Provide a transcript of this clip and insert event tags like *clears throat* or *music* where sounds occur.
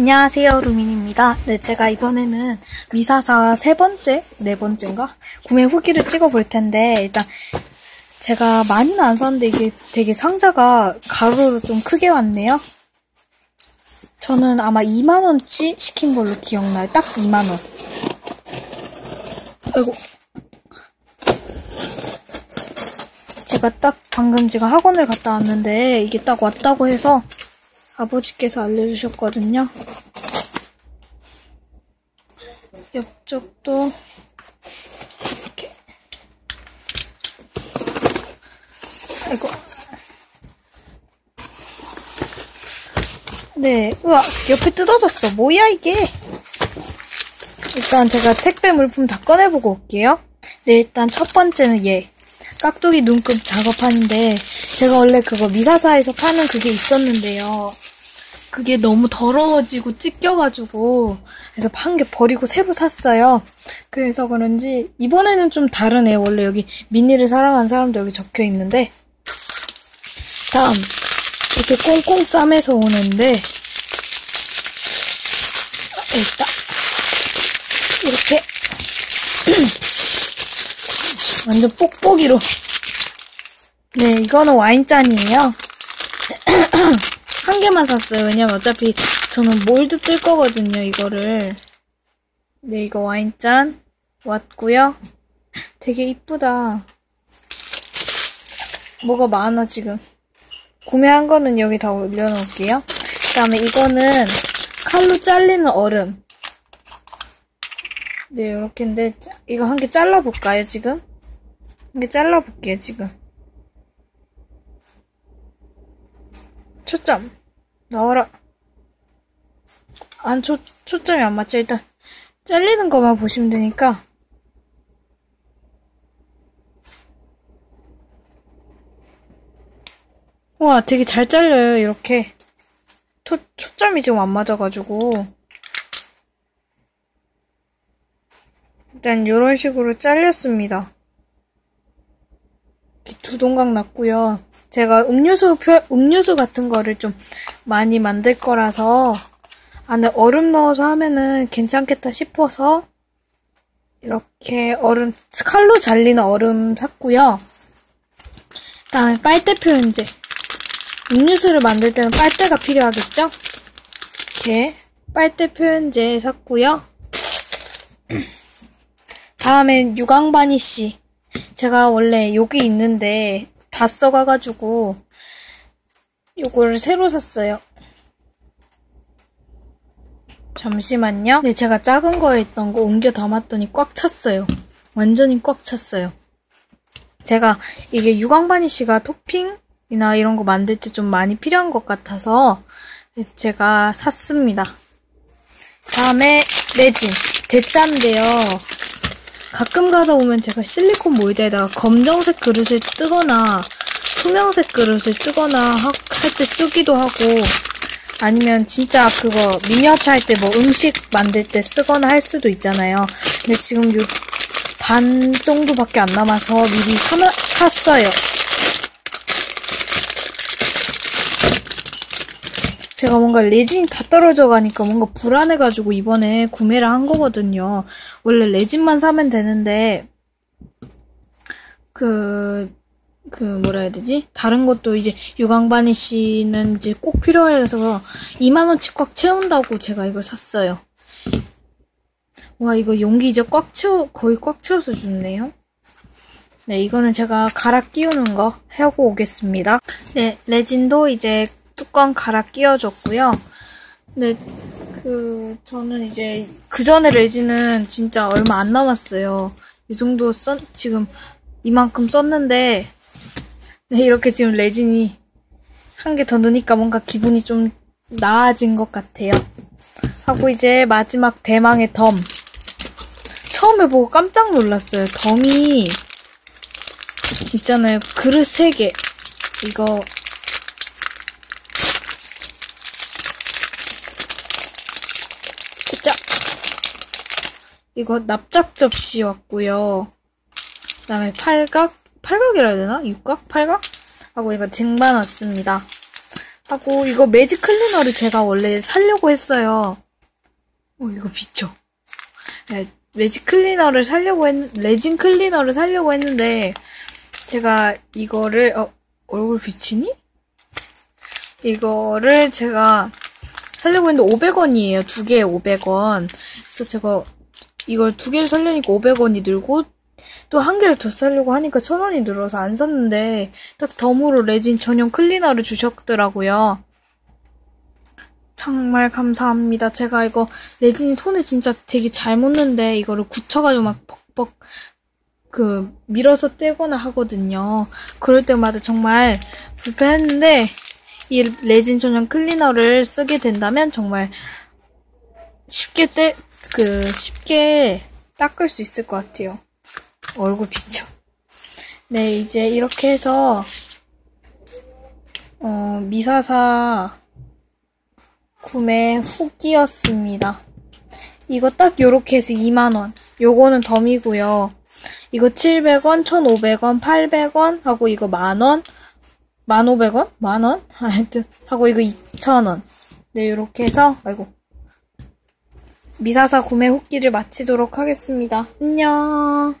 안녕하세요 루민입니다. 네 제가 이번에는 미사사 세 번째 네 번째인가 구매 후기를 찍어 볼 텐데 일단 제가 많이는 안 샀는데 이게 되게 상자가 가로로 좀 크게 왔네요. 저는 아마 2만원치 시킨 걸로 기억나요. 딱 2만원. 아이고. 제가 딱 방금 제가 학원을 갔다 왔는데 이게 딱 왔다고 해서 아버지께서 알려주셨거든요. 옆쪽도 이렇게. 아이고. 네 우와 옆에 뜯어졌어. 뭐야 이게? 일단 제가 택배 물품 다 꺼내보고 올게요. 네 일단 첫 번째는 얘. 깍두기 눈금 작업하는데 제가 원래 그거 미사사에서 파는 그게 있었는데요 그게 너무 더러워지고 찢겨가지고 그래서 한 개 버리고 새로 샀어요. 그래서 그런지 이번에는 좀 다르네. 원래 여기 미니를 사랑하는 사람도 여기 적혀 있는데 다음 이렇게 꽁꽁 쌈에서 오는데 일단 이렇게 *clears throat* 완전 뽁뽁이로 네 이거는 와인잔이에요. *clears throat* 한 개만 샀어요. 왜냐면 어차피 저는 몰드 뜰 거거든요, 이거를. 네, 이거 와인잔 왔고요. 되게 이쁘다. 뭐가 많아, 지금. 구매한 거는 여기 다 올려놓을게요. 그 다음에 이거는 칼로 잘리는 얼음. 네, 이렇게인데, 이거 한 개 잘라볼까요, 지금? 한 개 잘라볼게요, 지금. 초점. 나와라. 안, 초, 초점이 안 맞죠? 일단, 잘리는 것만 보시면 되니까. 와, 되게 잘 잘려요, 이렇게. 초, 초점이 지금 안 맞아가지고. 일단, 이런 식으로 잘렸습니다. 두 동강 났고요. 제가 음료수 표, 음료수 같은 거를 좀 많이 만들 거라서 안에 얼음 넣어서 하면은 괜찮겠다 싶어서 이렇게 얼음 칼로 잘리는 얼음 샀고요. 그다음에 빨대 표현제. 음료수를 만들 때는 빨대가 필요하겠죠? 이렇게 빨대 표현제 샀고요. *clears throat* 다음엔 유광바니씨. 제가 원래 여기 있는데 다 써가가지고 요거를 새로 샀어요. 잠시만요. 네, 제가 작은 거에 있던 거 옮겨 담았더니 꽉 찼어요. 완전히 꽉 찼어요. 제가 이게 유광바니쉬가 토핑이나 이런 거 만들 때 좀 많이 필요한 것 같아서 제가 샀습니다. 다음에 레진 대짜인데요. 가끔 가다 보면 제가 실리콘 몰드에다가 검정색 그릇을 뜨거나 투명색 그릇을 뜨거나 할 때 쓰기도 하고 아니면 진짜 그거 미니어처 할 때 뭐 음식 만들 때 쓰거나 할 수도 있잖아요. 근데 지금 요 반 정도밖에 안 남아서 미리 사, 샀어요. 제가 뭔가 레진이 다 떨어져 가니까 뭔가 불안해가지고 이번에 구매를 한 거거든요. 원래 레진만 사면 되는데, 그, 그, 뭐라 해야 되지? 다른 것도 이제 유광바니 씨는 이제 꼭 필요해서 2만 원치 꽉 채운다고 제가 이걸 샀어요. 와, 이거 용기 이제 꽉 채워, 거의 꽉 채워서 주네요. 네, 이거는 제가 갈아 끼우는 거 하고 오겠습니다. 네, 레진도 이제 뚜껑 갈아 끼워줬고요. 근데 그 저는 이제 그 전에 레진은 진짜 얼마 안 남았어요. 이 정도 썼 지금 이만큼 썼는데 네, 이렇게 지금 레진이 한 개 더 넣으니까 뭔가 기분이 좀 나아진 것 같아요. 하고 이제 마지막 대망의 덤. 처음에 보고 깜짝 놀랐어요. 덤이 있잖아요. 그릇 3개. 이거 이거 납작 접시 왔고요. 그 다음에 팔각? 팔각이라 해야 되나? 육각? 팔각? 하고 이거 쟁반 왔습니다. 하고 이거 매직 클리너를 제가 원래 살려고 했어요. 어 이거 미쳐. 네, 매직 클리너를 살려고 했 레진 클리너를 살려고 했는데 제가 이거를 어 얼굴 비치니? 이거를 제가 살려고 했는데 500원이에요. 두 개에 500원. 그래서 제가 이걸 두 개를 살려니까 500원이 들고 또 한 개를 더 살려고 하니까 1000원이 늘어서 안 샀는데 딱 덤으로 레진 전용 클리너를 주셨더라고요. 정말 감사합니다. 제가 이거 레진 손에 진짜 되게 잘 묻는데 이거를 굳혀가지고 막 벅벅 그 밀어서 떼거나 하거든요. 그럴 때마다 정말 불편했는데 이 레진 전용 클리너를 쓰게 된다면 정말 쉽게 떼, 그, 쉽게 닦을 수 있을 것 같아요. 얼굴 비쳐. 네, 이제 이렇게 해서, 어, 미사사 구매 후기였습니다. 이거 딱 요렇게 해서 2만원. 요거는 덤이고요. 이거 700원, 1,500원, 800원 하고 이거 만원, 1,500원? 만원? 하여튼 하고 이거 2,000원. 네, 요렇게 해서 아이고 미사사 구매 후기를 마치도록 하겠습니다. 안녕.